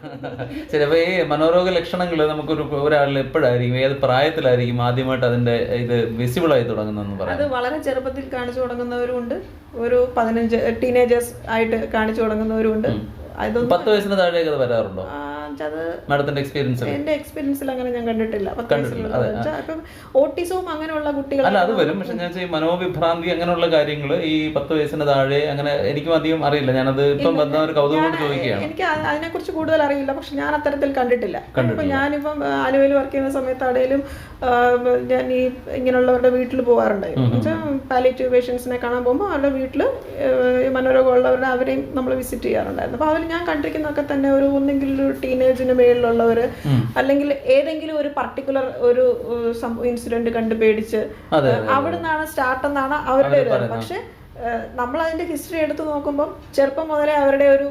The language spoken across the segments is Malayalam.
ചിലപ്പോ ഈ മനോരോഗ ലക്ഷണങ്ങൾ നമുക്കൊരു ഒരാളിൽ എപ്പോഴായിരിക്കും ഏത് പ്രായത്തിലായിരിക്കും ആദ്യമായിട്ട് അതിന്റെ ഇത് വിസിബിൾ ആയി തുടങ്ങുന്നതെന്ന് അത് വളരെ ചെറുപ്പത്തിൽ കാണിച്ചു തുടങ്ങുന്നവരുണ്ട്. ഒരു പതിനഞ്ച് ടീനേജേഴ്സ് ആയിട്ട് കാണിച്ചു തുടങ്ങുന്നവരുണ്ട്. പത്ത് വയസ്സിന് താഴേക്ക് അത് വരാറുണ്ടോ? അത് മാഡത്തിന്റെ എക്സ്പീരിയൻസ് എന്റെ എക്സ്പീരിയൻസിൽ അങ്ങനെ ഞാൻ കണ്ടിട്ടില്ല. ഇപ്പം ഓട്ടിസവും അങ്ങനെയുള്ള കുട്ടികൾ അല്ല അത് വരും. പക്ഷെ ഞാൻ മനോവിഭ്രാന്തി അങ്ങനെയുള്ള കാര്യങ്ങൾ ഈ പത്ത് വയസ്സിന് താഴെ അങ്ങനെ എനിക്കും അധികം അറിയില്ല. ഞാനത് ഇപ്പം വന്ന ഒരു കൗതുകം ചോദിക്കുകയാണ്. എനിക്ക് അതിനെ അതിനെക്കുറിച്ച് കൂടുതൽ അറിയില്ല. പക്ഷെ ഞാൻ അത്തരത്തിൽ കണ്ടിട്ടില്ല. ഇപ്പൊ ഞാനിപ്പം ആലുവയിൽ വർക്ക് ചെയ്യുന്ന സമയത്താണേലും ഞാൻ ഈ ഇങ്ങനെയുള്ളവരുടെ വീട്ടിൽ പോകാറുണ്ടായിരുന്നു പാലിറ്റീവ് പേഷ്യൻസിനെ കാണാൻ പോകുമ്പോൾ അവരുടെ വീട്ടിൽ മനോരോഗമുള്ളവരുടെ അവരെയും നമ്മൾ വിസിറ്റ് ചെയ്യാറുണ്ടായിരുന്നു. അപ്പോൾ അതിൽ ഞാൻ കണ്ടിരിക്കുന്നതൊക്കെ തന്നെ ഒരു ഒന്നെങ്കിലും ഒരു ടീനേജിന് മേളിലുള്ളവർ അല്ലെങ്കിൽ ഏതെങ്കിലും ഒരു പർട്ടിക്കുലർ ഒരു ഇൻസിഡന്റ് കണ്ട് പേടിച്ച് നിന്നാണ് സ്റ്റാർട്ട് എന്നാണ് അവരുടെ ഒരു പക്ഷെ നമ്മൾ അതിന്റെ ഹിസ്റ്ററി എടുത്തു നോക്കുമ്പോൾ ചെറുപ്പം മുതലേ അവരുടെ ഒരു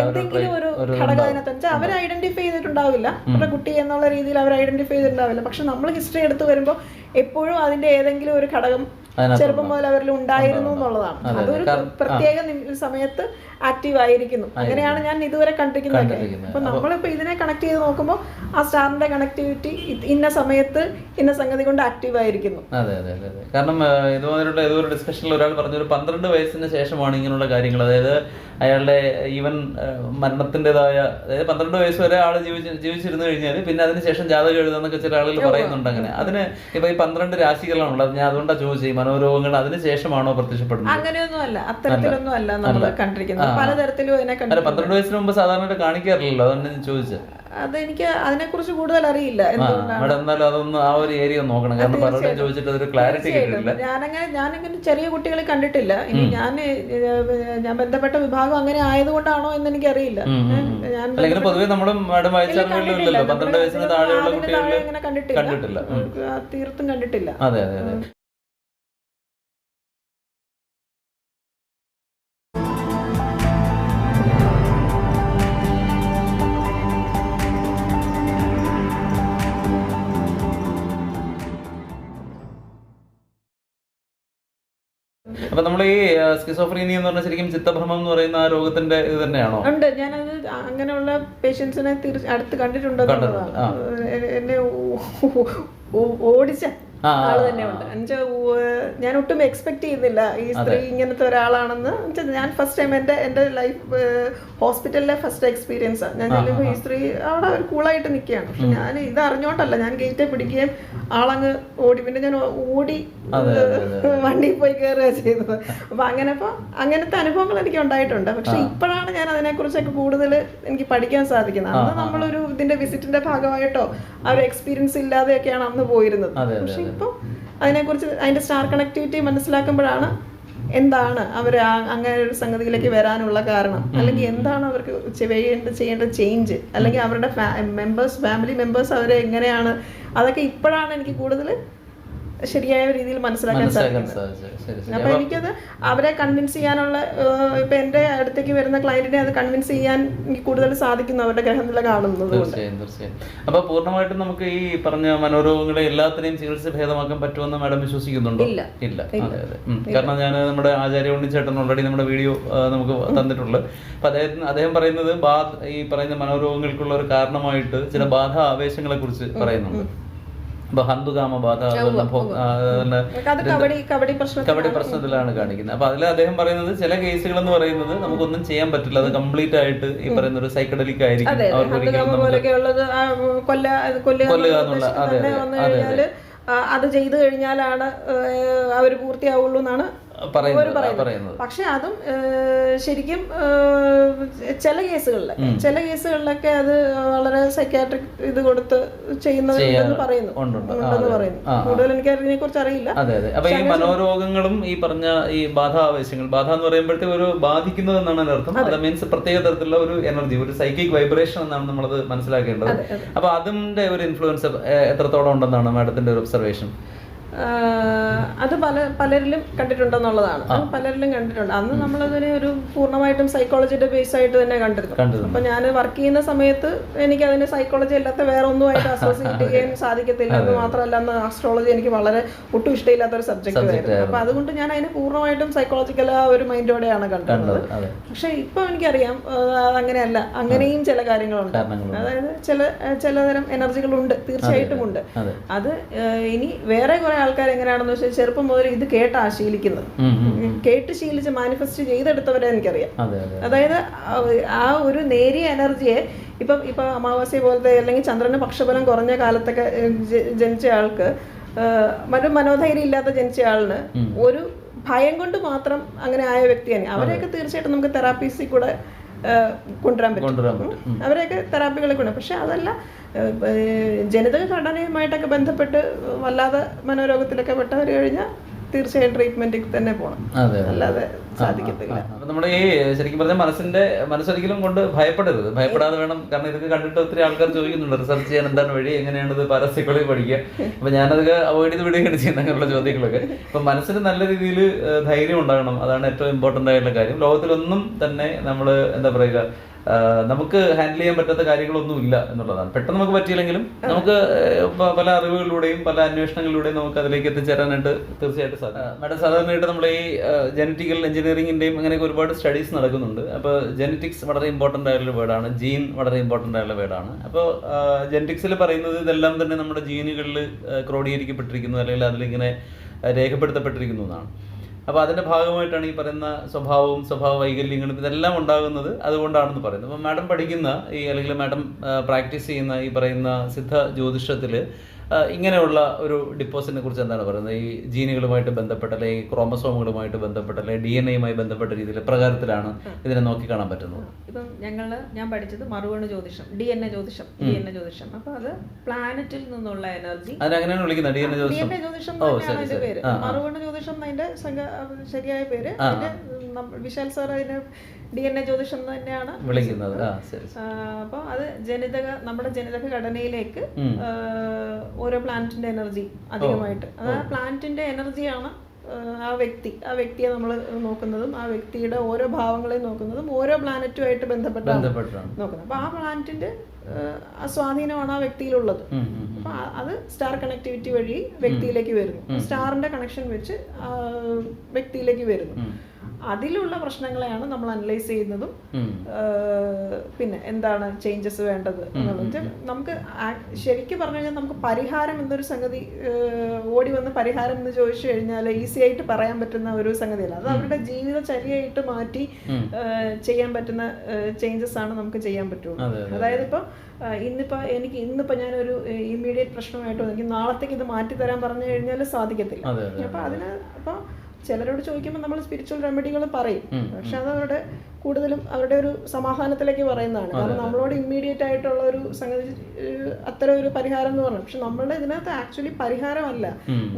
എന്തെങ്കിലും ഒരു ഒരു ഘടകം അതിനകത്ത് അവർ ഐഡന്റിഫൈ ചെയ്തിട്ടുണ്ടാവില്ല. അവരുടെ കുട്ടി എന്നുള്ള രീതിയിൽ അവർ ഐഡന്റിഫൈ ചെയ്തിട്ടുണ്ടാവില്ല. പക്ഷെ നമ്മൾ ഹിസ്റ്ററി എടുത്തു വരുമ്പോൾ എപ്പോഴും അതിന്റെ ഏതെങ്കിലും ഒരു ഘടകം ചെറുപ്പം മുതൽ അവരിൽ ഉണ്ടായിരുന്നു എന്നുള്ളതാണ്. അതൊരു പ്രത്യേക സമയത്ത് ആക്റ്റീവ് ആയിരിക്കുന്നു. അങ്ങനെയാണ് ഞാൻ ഇതുവരെ കണ്ടിരിക്കുന്നത്. അപ്പൊ നമ്മളിപ്പോ ഇതിനെ കണക്ട് ചെയ്ത് നോക്കുമ്പോൾ ആ സ്റ്റാറിന്റെ കണക്ടിവിറ്റി ഇന്ന സമയത്ത് ഇന്ന സംഗതി കൊണ്ട് ആക്റ്റീവ് ആയിരിക്കുന്നു. അതെ അതെ അതെ കാരണം ഇതുമാതിരിയുള്ള ഏതോ ഒരു ഡിസ്കഷനിൽ ഒരാൾ പറഞ്ഞ ഒരു പന്ത്രണ്ട് വയസ്സിന് ശേഷമാണ് ഇങ്ങനെയുള്ള കാര്യങ്ങൾ. അതായത് അയാളുടെ ഈവൻ മരണത്തിന്റെതായ അതായത് പന്ത്രണ്ട് വയസ്സ് വരെ ആൾ ജീവിച്ച് ജീവിച്ചിരുന്നു കഴിഞ്ഞാൽ പിന്നെ അതിന് ശേഷം ജാതകം എഴുതാന്നൊക്കെ ചില ആളുകൾ പറയുന്നുണ്ട് അങ്ങനെ. അതിന് ഇപ്പൊ ഈ പന്ത്രണ്ട് രാശികളാണുള്ളത്. ഞാൻ അതുകൊണ്ടാണ് ചോദിച്ചത് മനോരോഗങ്ങൾ അതിന് ശേഷമാണോ പ്രത്യക്ഷപ്പെടുന്നത്? അങ്ങനെയൊന്നും അല്ല. അത്തരത്തിലൊന്നും അല്ല. നമ്മൾ കണ്ടിരിക്കുന്നത് പലതരത്തിലും അതിനെ കണ്ടു പന്ത്രണ്ട് വയസ്സിന് മുമ്പ് സാധാരണ കാണിക്കാറില്ലല്ലോ? അതുകൊണ്ട് ഞാൻ ചോദിച്ചത് അതെനിക്ക് അതിനെ കുറിച്ച് കൂടുതൽ അറിയില്ല. എന്നാലും അതൊന്ന് ആ ഒരു ഏരിയ നോക്കണം. കാരണം പലരുടെയും ചോദിച്ചിട്ട് അതൊരു ക്ലാരിറ്റി കിട്ടില്ല. ഞാനങ്ങനെ ഞാനങ്ങനെ ചെറിയ കുട്ടികളെ കണ്ടിട്ടില്ല. ഇനി ഞാൻ ഞാൻ ബന്ധപ്പെട്ട വിഭാഗം അങ്ങനെ ആയതുകൊണ്ടാണോ എന്ന് എനിക്കറിയില്ല ഞാൻ അല്ലെങ്കിൽ പൊതുവെ നമ്മുടെ മാഡം വായിച്ചറിവിലും പന്ത്രണ്ട് വയസ്സിന് താഴെയുള്ള കുട്ടികളെ കുട്ടികളിൽ കണ്ടിട്ടില്ല. തീർത്തും കണ്ടിട്ടില്ല. അതെ അതെ അതെ. അപ്പൊ നമ്മൾ ഈ സ്കിസോഫ്രീനിയ എന്ന് പറഞ്ഞാൽ ശരിക്കും ചിത്തഭ്രമം എന്ന് പറയുന്ന ആ രോഗത്തിന്റെ ഇത് തന്നെയാണോ? ഉണ്ട്. ഞാനത് അങ്ങനെയുള്ള പേഷ്യൻസിനെ അടുത്ത് കണ്ടിട്ടുണ്ട് എന്നെ ഓടിച്ച ആൾ തന്നെ ഉണ്ട് എന്നുവെച്ചാ ഞാൻ ഒട്ടും എക്സ്പെക്ട് ചെയ്യുന്നില്ല. ഈ സ്ത്രീ ഇങ്ങനത്തെ ഒരാളാണെന്ന്. ഞാൻ ഫസ്റ്റ് ടൈം എന്റെ എന്റെ ലൈഫ് ഹോസ്പിറ്റലിലെ ഫസ്റ്റ് എക്സ്പീരിയൻസ് ആണ് ഞാൻ ചെല്ലുമ്പോൾ ഈ സ്ത്രീ അവിടെ ഒരു കൂളായിട്ട് നിൽക്കുകയാണ് പക്ഷെ ഞാൻ ഇത് അറിഞ്ഞോണ്ടല്ല. ഞാൻ ഗേറ്റെ പിടിക്കുകയും ആളങ്ങ് ഓടി. പിന്നെ ഞാൻ ഓടി വണ്ടിയിൽ പോയി കയറുക ചെയ്തത് അപ്പൊ അങ്ങനെ അങ്ങനത്തെ അനുഭവങ്ങൾ എനിക്ക് ഉണ്ടായിട്ടുണ്ട്. പക്ഷെ ഇപ്പോഴാണ് ഞാൻ അതിനെക്കുറിച്ചൊക്കെ കൂടുതൽ എനിക്ക് പഠിക്കാൻ സാധിക്കുന്നത്. അന്ന് നമ്മളൊരു ഇതിന്റെ വിസിറ്റിന്റെ ഭാഗമായിട്ടോ ആ ഒരു എക്സ്പീരിയൻസ് ഇല്ലാതെയൊക്കെയാണ് അന്ന് പോയിരുന്നത്. പക്ഷെ ഇപ്പം അതിനെക്കുറിച്ച് അതിന്റെ സ്റ്റാർ കണക്ടിവിറ്റി മനസ്സിലാക്കുമ്പോഴാണ് എന്താണ് അവർ അങ്ങനെ ഒരു സംഗതിയിലേക്ക് വരാനുള്ള കാരണം. അല്ലെങ്കിൽ എന്താണ് അവർക്ക് ചെയ്യേണ്ട ചെയ്യേണ്ട ചേഞ്ച് അല്ലെങ്കിൽ അവരുടെ മെമ്പേഴ്സ് ഫാമിലി മെമ്പേഴ്സ് അവരെ എങ്ങനെയാണ്? അതൊക്കെ ഇപ്പോഴാണ് എനിക്ക് കൂടുതൽ ശരിയായ രീതിയിൽ മനസ്സിലാക്കാൻ സാധിക്കും അപ്പൊ എനിക്കത് അവരെ കൺവിൻസ് ചെയ്യാനുള്ള ഇപ്പൊ എന്റെ അടുത്തേക്ക് വരുന്ന ക്ലയന്റിനെ അത് കൺവിൻസ് ചെയ്യാൻ എനിക്ക് കൂടുതൽ സാധിക്കുന്നു അവരുടെ ഗ്രഹനില കാണുന്നത് കൊണ്ട്. തീർച്ചയായും തീർച്ചയായും. അപ്പൊ പൂർണമായിട്ടും നമുക്ക് ഈ പറഞ്ഞ മനോരോഗങ്ങളെ എല്ലാത്തിനെയും ചികിത്സ ഭേദമാക്കാൻ പറ്റുമെന്ന് മാഡം വിശ്വസിക്കുന്നുണ്ടോ? ഇല്ല. ഇല്ല. അതെ അതെ. കാരണം ഞാൻ നമ്മുടെ ആചാര്യ ഉണ്ണിച്ചേട്ടൻ ഓൾറെഡി നമ്മുടെ വീഡിയോ നമുക്ക് തന്നിട്ടുള്ളത് അപ്പൊ അദ്ദേഹത്തിന് അദ്ദേഹം പറയുന്നത് ബാധ ഈ പറയുന്ന മനോരോഗങ്ങൾക്കുള്ള ഒരു കാരണമായിട്ട് ചില ബാധ ആവേശങ്ങളെ കുറിച്ച് പറയുന്നുണ്ട്. അപ്പൊ ഹന്തുകാമ ബാധ കബഡി കബഡി പ്രശ്നം കബഡി പ്രശ്നത്തിലാണ്. കാണിക്കുന്നത്. അപ്പൊ അതിൽ അദ്ദേഹം പറയുന്നത് ചില കേസുകൾ എന്ന് പറയുന്നത് നമുക്കൊന്നും ചെയ്യാൻ പറ്റില്ല. അത് കംപ്ലീറ്റ് ആയിട്ട് ഈ പറയുന്ന ഒരു സൈക്കഡലിക് ആയിരിക്കും. അവർക്ക് ഒരിക്കലും കൊല്ലുക എന്നുള്ള അതെ, അതെ, അത് ചെയ്തു കഴിഞ്ഞാലാണ് അവർ പൂർത്തിയാവുള്ളൂ എന്നാണ് പറയുന്നത് പക്ഷെ അതും ശരിക്കും ചില കേസുകളിൽ ചില കേസുകളിലൊക്കെ അത് വളരെ സൈക്കാട്രിക് ഇത് കൊടുത്ത് ചെയ്യുന്നവരുണ്ടെന്ന് പറയുന്നു. ഉണ്ടെന്ന് പറയുന്നു. കൂടുതൽ എനിക്ക് അതിനെ കുറിച്ച് അറിയില്ല. അതെ അതെ. അപ്പൊ ഈ മനോരോഗങ്ങളും ഈ പറഞ്ഞ ഈ ബാധാവേശങ്ങൾ ബാധ എന്ന് പറയുമ്പോഴത്തേക്ക് ഒരു ബാധിക്കുന്നത് എന്നാണ് അതിന്റെ അർത്ഥം. അത്. മീൻസ് പ്രത്യേക തരത്തിലുള്ള ഒരു എനർജി ഒരു സൈക്കിക് വൈബ്രേഷൻ എന്നാണ് നമ്മളത് മനസ്സിലാക്കേണ്ടത്. അപ്പൊ അതിന്റെ ഒരു ഇൻഫ്ലുവൻസ് എത്രത്തോളം ഉണ്ടെന്നാണ് മാഡത്തിന്റെ ഒരു ഒബ്സർവേഷൻ അത് പല പലരിലും കണ്ടിട്ടുണ്ടെന്നുള്ളതാണ്. പലരിലും കണ്ടിട്ടുണ്ട്. അന്ന് നമ്മളതിനെ ഒരു പൂർണമായിട്ടും സൈക്കോളജിയുടെ ബേസ് ആയിട്ട് തന്നെ കണ്ടിരുന്നു. അപ്പൊ ഞാൻ വർക്ക് ചെയ്യുന്ന സമയത്ത് എനിക്ക് അതിന് സൈക്കോളജി അല്ലാത്ത വേറെ ഒന്നുമായിട്ട് അസോസിയേറ്റ് ചെയ്യാൻ സാധിക്കത്തില്ല എന്ന് മാത്രമല്ല അന്ന് ആസ്ട്രോളജി എനിക്ക് വളരെ ഒട്ടും ഇഷ്ടമില്ലാത്ത ഒരു സബ്ജക്റ്റ് ആയിരുന്നു. അപ്പൊ അതുകൊണ്ട് ഞാൻ അതിനെ പൂർണമായിട്ടും സൈക്കോളജിക്കൽ ആ ഒരു മൈൻഡോടെയാണ് കണ്ടിരുന്നത് പക്ഷെ ഇപ്പൊ എനിക്കറിയാം അങ്ങനെയല്ല. അതങ്ങനെയല്ല അങ്ങനെയും ചില കാര്യങ്ങളുണ്ട്. അതായത് ചില ചിലതരം എനർജികളുണ്ട് തീർച്ചയായിട്ടും ഉണ്ട്. അത്. ഇനി വേറെ കുറെ ആൾക്കാർ എങ്ങനെയാണെന്ന് വെച്ചാൽ ചെറുപ്പം മുതൽ ഇത് കേട്ടാ ശീലിക്കുന്നത്. കേട്ട് ശീലിച്ച് മാനിഫെസ്റ്റ് ചെയ്തെടുത്തവരെ എനിക്കറിയാം. അതെ അതെ അതായത് ആ- ഒരു നേരിയ എനർജിയെ ഇപ്പം ഇപ്പൊ അമാവാസ്യ പോലത്തെ അല്ലെങ്കിൽ ചന്ദ്രന് പക്ഷബലം കുറഞ്ഞ കാലത്തൊക്കെ ജനിച്ച ആൾക്ക് മറ്റു മനോധൈര്യം ഇല്ലാത്ത ജനിച്ച ആളിന് ഒരു ഭയം കൊണ്ട് മാത്രം അങ്ങനെ ആയ വ്യക്തിയാണ് അവരെയൊക്കെ തീർച്ചയായിട്ടും നമുക്ക് തെറാപ്പീസിൽ കൂടെ കൊണ്ടുവരാൻ പറ്റും. അവരെയൊക്കെ തെറാപ്പികളെ കൊണ്ടുവരും. പക്ഷെ അതല്ല ജനിതക ഘടനയുമായിട്ടൊക്കെ ബന്ധപ്പെട്ട് വല്ലാതെ മനോരോഗത്തിലൊക്കെ പെട്ടവർ കഴിഞ്ഞാൽ തീർച്ചയായും ട്രീറ്റ്മെന്റിൽ തന്നെ പോകണം അല്ലാതെ സാധിക്കത്തില്ല അപ്പൊ നമ്മുടെ ഈ ശരിക്കും പറഞ്ഞാൽ മനസ്സിന്റെ മനസ്സൊരിക്കലും കൊണ്ട് ഭയപ്പെടരുത്. ഭയപ്പെടാതെ വേണം. കാരണം ഇതൊക്കെ കണ്ടിട്ട് ഒത്തിരി ആൾക്കാർ ചോദിക്കുന്നുണ്ട് റിസർച്ച് ചെയ്യാൻ എന്താണ് വഴി? എങ്ങനെയാണ് ഇത് പരസ്യങ്ങളിൽ പഠിക്കുക? അപ്പൊ ഞാനതൊക്കെ അവോയ്ഡ് ചെയ്ത് വിടുകയാണ് ചെയ്യുന്നത് അങ്ങനെയുള്ള ചോദ്യങ്ങളൊക്കെ. അപ്പൊ മനസ്സിന് നല്ല രീതിയിൽ ധൈര്യം ഉണ്ടാകണം. അതാണ് ഏറ്റവും ഇമ്പോർട്ടന്റ് ആയിട്ടുള്ള കാര്യം. ലോകത്തിലൊന്നും തന്നെ നമ്മൾ എന്താ പറയുക നമുക്ക് ഹാൻഡിൽ ചെയ്യാൻ പറ്റാത്ത കാര്യങ്ങളൊന്നും ഇല്ല എന്നുള്ളതാണ്. പെട്ടെന്ന് നമുക്ക് പറ്റിയില്ലെങ്കിലും നമുക്ക് പല അറിവുകളിലൂടെയും പല അന്വേഷണങ്ങളിലൂടെയും നമുക്ക് അതിലേക്ക് എത്തിച്ചേരാനായിട്ട് തീർച്ചയായിട്ടും സാധിക്കും. മാഡം സാധാരണയായിട്ട് നമ്മൾ ഈ ജനറ്റിക്കൽ എഞ്ചിനീയറിംഗിന്റെയും അങ്ങനെയൊക്കെ ഒരുപാട് സ്റ്റഡീസ് നടക്കുന്നുണ്ട്. അപ്പോൾ ജനറ്റിക്സ് വളരെ ഇമ്പോർട്ടന്റ് ആയിട്ടുള്ള വേർഡാണ്. ജീൻ വളരെ ഇമ്പോർട്ടന്റ് ആയിട്ടുള്ള വേർഡാണ്. അപ്പോൾ ജനറ്റിക്സിൽ പറയുന്നത് ഇതെല്ലാം തന്നെ നമ്മുടെ ജീനുകളിൽ ക്രോഡീകരിക്കപ്പെട്ടിരിക്കുന്നു അല്ലെങ്കിൽ അതിലിങ്ങനെ രേഖപ്പെടുത്തപ്പെട്ടിരിക്കുന്നതാണ് രേഖപ്പെടുത്തപ്പെട്ടിരിക്കുന്നു എന്നാണ്. അപ്പോൾ അതിന്റെ ഭാഗമായിട്ടാണ് ഈ പറയുന്ന സ്വഭാവവും സ്വഭാവ വൈകല്യങ്ങളും ഇതെല്ലാം ഉണ്ടാകുന്നത് അതുകൊണ്ടാണെന്ന് പറയുന്നത്. അപ്പോൾ മാഡം പഠിക്കുന്ന ഈ അല്ലെങ്കിൽ മാഡം പ്രാക്ടീസ് ചെയ്യുന്ന ഈ പറയുന്ന സിദ്ധ ജ്യോതിഷത്തിൽ ഇങ്ങനെയുള്ള ഒരു ഡിപ്പോസിറ്റിനെ കുറിച്ച് എന്താണ് പറയുന്നത്? ഈ ജീനുകളുമായിട്ട് ബന്ധപ്പെട്ട അല്ലെങ്കിൽ ക്രോമസോമുകളുമായിട്ട് ബന്ധപ്പെട്ട അല്ലെങ്കിൽ ഡി എൻ എയുമായി ബന്ധപ്പെട്ട രീതിയിൽ പ്രകാരത്തിലാണ് ഇതിനെ നോക്കി കാണാൻ പറ്റുന്നത്. ഇപ്പം ഞങ്ങൾ ഞാൻ പഠിച്ചത് മറുവണ് ജ്യോതിഷം ഡി എൻ എ ജ്യോതിഷം ഡി എൻ എ ജ്യോതിഷം. അപ്പൊ അത് പ്ലാനറ്റിൽ നിന്നുള്ള എനർജി അതിനെങ്ങനെയാണ് വിളിക്കുന്നത് ഡി എൻ എ ജ്യോതിഷം അതിന്റെ പേര്. മറുവണ് ജ്യോതിഷം അതിന്റെ ശരിയായ പേര്. വിശാൽ സാർ അതിന് ഡി എൻ എ ജ്യോതിഷം എന്ന് തന്നെയാണ്. വിളിക്കുന്നത്. അപ്പോൾ അത് ജനിതക നമ്മുടെ ജനിതക ഘടനയിലേക്ക് ഓരോ പ്ലാന്റിന്റെ എനർജി അധികമായിട്ട്. അതായത് ആ പ്ലാന്റിന്റെ എനർജിയാണ് ആ വ്യക്തി ആ വ്യക്തിയെ നമ്മൾ നോക്കുന്നതും ആ വ്യക്തിയുടെ ഓരോ ഭാവങ്ങളെയും നോക്കുന്നതും ഓരോ പ്ലാനറ്റുമായിട്ട് ബന്ധപ്പെട്ടാണ് നോക്കുന്നത്. അപ്പൊ ആ പ്ലാനറ്റിന്റെ ആ സ്വാധീനമാണ് ആ വ്യക്തിയിലുള്ളത്. അപ്പൊ അത് സ്റ്റാർ കണക്ടിവിറ്റി വഴി വ്യക്തിയിലേക്ക് വരുന്നു. സ്റ്റാറിന്റെ കണക്ഷൻ വെച്ച് വ്യക്തിയിലേക്ക് വരുന്നു. അതിലുള്ള പ്രശ്നങ്ങളെയാണ് നമ്മൾ അനലൈസ് ചെയ്യുന്നതും പിന്നെ എന്താണ് ചേഞ്ചസ് വേണ്ടത് എന്നുള്ളത്. നമുക്ക് ശരിക്കും പറഞ്ഞു കഴിഞ്ഞാൽ നമുക്ക് പരിഹാരം എന്നൊരു സംഗതി ഓടി വന്ന് പരിഹാരം എന്ന് ചോദിച്ചു കഴിഞ്ഞാൽ ഈസി ആയിട്ട് പറയാൻ പറ്റുന്ന ഒരു സംഗതിയല്ല. അത് അവരുടെ ജീവിതചര്യയായിട്ട് മാറ്റി ചെയ്യാൻ പറ്റുന്ന ചേഞ്ചസ് ആണ് നമുക്ക് ചെയ്യാൻ പറ്റുള്ളൂ. അതെ, അതെ, അതായത് ഇപ്പോൾ ഇന്നിപ്പോ എനിക്ക് ഇന്നിപ്പോൾ ഞാനൊരു ഇമ്മീഡിയറ്റ് പ്രശ്നമായിട്ട് എനിക്ക് നാളത്തേക്ക് ഇത് മാറ്റി തരാൻ പറഞ്ഞു കഴിഞ്ഞാൽ സാധിക്കത്തില്ല. അപ്പോൾ അതെ അപ്പൊ അതിന് ഇപ്പൊ ചിലരോട് ചോദിക്കുമ്പോൾ നമ്മൾ സ്പിരിച്വൽ റെമഡികൾ പറയും. പക്ഷെ അത് അവരുടെ കൂടുതലും അവരുടെ ഒരു സമാധാനത്തിലേക്ക് പറയുന്നതാണ്. കാരണം നമ്മളോട് ഇമ്മീഡിയറ്റ് ആയിട്ടുള്ള ഒരു സംഗതി അത്തരം ഒരു പരിഹാരം എന്ന് പറഞ്ഞു പക്ഷെ നമ്മളുടെ ഇതിനകത്ത് ആക്ച്വലി പരിഹാരമല്ല.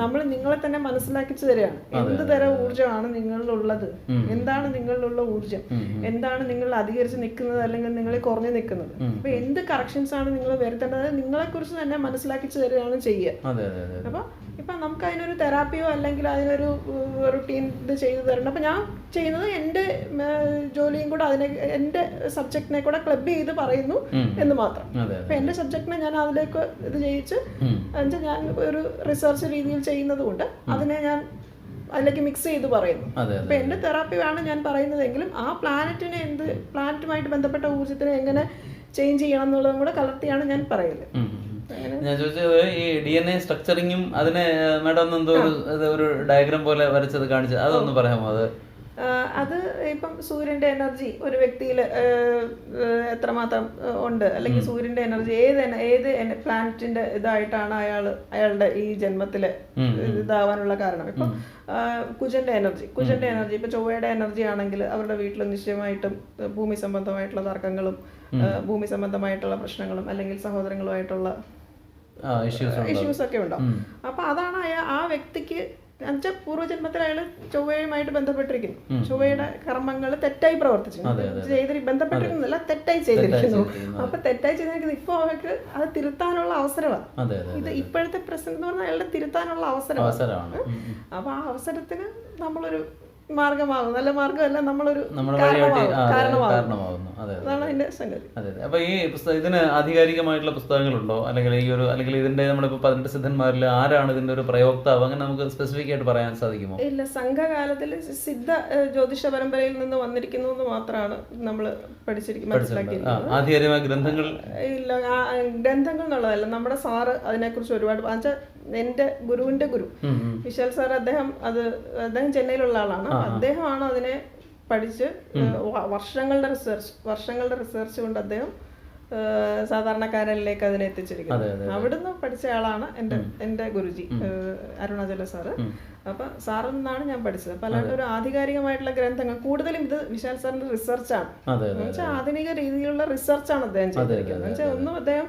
നമ്മൾ നിങ്ങളെ തന്നെ മനസ്സിലാക്കിച്ചു തരികയാണ് എന്ത് തരം ഊർജമാണ് നിങ്ങളിലുള്ളത് എന്താണ് നിങ്ങളിലുള്ള ഊർജം? എന്താണ് നിങ്ങൾ അധികരിച്ച് നിൽക്കുന്നത് അല്ലെങ്കിൽ നിങ്ങൾ കുറഞ്ഞു നിൽക്കുന്നത്? അപ്പൊ എന്ത് കറക്ഷൻസ് ആണ് നിങ്ങൾ വരുത്തേണ്ടത്? നിങ്ങളെ കുറിച്ച് തന്നെ മനസ്സിലാക്കിച്ചു തരികയാണ് ചെയ്യുക. അപ്പൊ അപ്പൊ നമുക്ക് അതിനൊരു തെറാപ്പിയോ അല്ലെങ്കിൽ അതിനൊരു റുട്ടീൻ ഇത് ചെയ്തു തരണം. അപ്പം ഞാൻ ചെയ്യുന്നത് എന്റെ ജോലിയും കൂടെ അതിനെ എന്റെ സബ്ജക്റ്റിനെ കൂടെ ക്ലബ് ചെയ്ത് പറയുന്നു എന്ന് മാത്രം. അപ്പം എന്റെ സബ്ജക്റ്റിനെ ഞാൻ അതിലേക്ക് ഇത് ചെയ്യിച്ച്. എന്നുവെച്ചാൽ ഞാൻ ഒരു റിസർച്ച് രീതിയിൽ ചെയ്യുന്നത് കൊണ്ട് അതിനെ ഞാൻ അതിലേക്ക് മിക്സ് ചെയ്ത് പറയുന്നു. അപ്പം എന്റെ തെറാപ്പി തെറാപ്പിയാണ് ഞാൻ പറയുന്നതെങ്കിലും ആ പ്ലാനറ്റിനെ എന്ത് പ്ലാനറ്റുമായിട്ട് ബന്ധപ്പെട്ട ഊർജത്തിനെ എങ്ങനെ ചേഞ്ച് ചെയ്യണം എന്നുള്ളതും കൂടെ കലർത്തിയാണ് ഞാൻ പറയൽ ഉം. ഞാൻ ചോദിച്ചത് ഈ ഡി എൻ എ സ്ട്രക്ചറിങ്ങും അതിനെ മാഡം എന്തോ ഒരു ഡയഗ്രാം പോലെ വരച്ചത് കാണിച്ചത്. അതൊന്ന് പറയാമോ അത്? അത് ഇപ്പം സൂര്യന്റെ എനർജി ഒരു വ്യക്തിയിൽ എത്രമാത്രം ഉണ്ട്. അല്ലെങ്കിൽ സൂര്യന്റെ എനർജി ഏത് ഏത് പ്ലാനറ്റിന്റെ ഇതായിട്ടാണ് അയാൾ അയാളുടെ ഈ ജന്മത്തിലെ ഇതാവാനുള്ള കാരണം. ഇപ്പം കുജന്റെ എനർജി കുജന്റെ എനർജി ഇപ്പൊ ചൊവ്വയുടെ എനർജി ആണെങ്കിൽ അവരുടെ വീട്ടിൽ നിശ്ചയമായിട്ടും ഭൂമി സംബന്ധമായിട്ടുള്ള തർക്കങ്ങളും ഭൂമി സംബന്ധമായിട്ടുള്ള പ്രശ്നങ്ങളും അല്ലെങ്കിൽ സഹോദരങ്ങളുമായിട്ടുള്ള ഇഷ്യൂസ് ഒക്കെ ഉണ്ടാവും അപ്പൊ അതാണ് ആ വ്യക്തിക്ക് എന്നുവെച്ചാൽ പൂർവജന്മത്തിൽ അയാൾ ചൊവ്വയുമായിട്ട് ബന്ധപ്പെട്ടിരിക്കുന്നു. ചൊവ്വയുടെ കർമ്മങ്ങൾ തെറ്റായി പ്രവർത്തിച്ചു ചെയ്തി ബന്ധപ്പെട്ടിരിക്കുന്നില്ല തെറ്റായി ചെയ്തിരിക്കുന്നു. അപ്പൊ തെറ്റായി ചെയ്തിരിക്കുന്നത് ഇപ്പൊ അവർക്ക് അത് തിരുത്താനുള്ള അവസരമാണ്. ഇത് ഇപ്പോഴത്തെ പ്രസന്റ് എന്ന് പറഞ്ഞാൽ അയാളുടെ തിരുത്താനുള്ള അവസരമാണ്. അപ്പൊ ആ അവസരത്തിന് നമ്മളൊരു മാർഗമാകും നല്ല മാർഗമല്ല നമ്മളൊരു കാരണമാകുന്നു. അതെ അതെ അതാണ് അതിന്റെ സംഗതി. അതെ അപ്പൊ ഈ ഇതിന് ആധികാരികമായിട്ടുള്ള പുസ്തകങ്ങളുണ്ടോ? അല്ലെങ്കിൽ ഈ ഒരു അല്ലെങ്കിൽ ഇതിന്റെ നമ്മളിപ്പോ പതിനെട്ട് സിദ്ധന്മാരിൽ ആരാണ് ഇതിന്റെ ഒരു പ്രയോക്താവ്? അങ്ങനെ നമുക്ക് സ്പെസിഫിക് ആയിട്ട് പറയാൻ സാധിക്കുമോ? ഇല്ല സംഘകാലത്തിൽ സിദ്ധ ജ്യോതിഷ പരമ്പരയിൽ നിന്ന് വന്നിരിക്കുന്നു എന്ന് മാത്രമാണ് നമ്മൾ പഠിച്ചിരിക്കുന്നത് ആ, മനസ്സിലാക്കിയിരിക്കുന്നത്. ആധികാരികമായ ഗ്രന്ഥങ്ങൾ ഇല്ല ഗ്രന്ഥങ്ങൾ എന്നുള്ളതല്ല. നമ്മുടെ സാറ് അതിനെക്കുറിച്ച് ഒരുപാട് എന്റെ ഗുരുവിന്റെ ഗുരു. വിശാൽ സാർ അദ്ദേഹം അത് അദ്ദേഹം ചെന്നൈയിലുള്ള ആളാണ്. അദ്ദേഹമാണ് അതിനെ പഠിച്ച് വർഷങ്ങളുടെ റിസർച്ച് വർഷങ്ങളുടെ റിസർച്ച് കൊണ്ട് അദ്ദേഹം സാധാരണക്കാരനിലേക്ക് അതിനെ എത്തിച്ചിരിക്കുന്നത്. അവിടുന്ന് പഠിച്ച ആളാണ് എന്റെ എന്റെ ഗുരുജി അരുണാചല സാറ്. അപ്പൊ സാറിൽ നിന്നാണ് ഞാൻ പഠിച്ചത്. അപ്പൊ അല്ലാണ്ട് ഒരു ആധികാരികമായിട്ടുള്ള ഗ്രന്ഥങ്ങൾ കൂടുതലും ഇത് വിശാൽ സാറിന്റെ റിസർച്ചാണ്. വെച്ചാൽ ആധുനിക രീതിയിലുള്ള റിസർച്ചാണ് അദ്ദേഹം ചെയ്തിരിക്കുന്നത്. വെച്ചാൽ ഒന്നും അദ്ദേഹം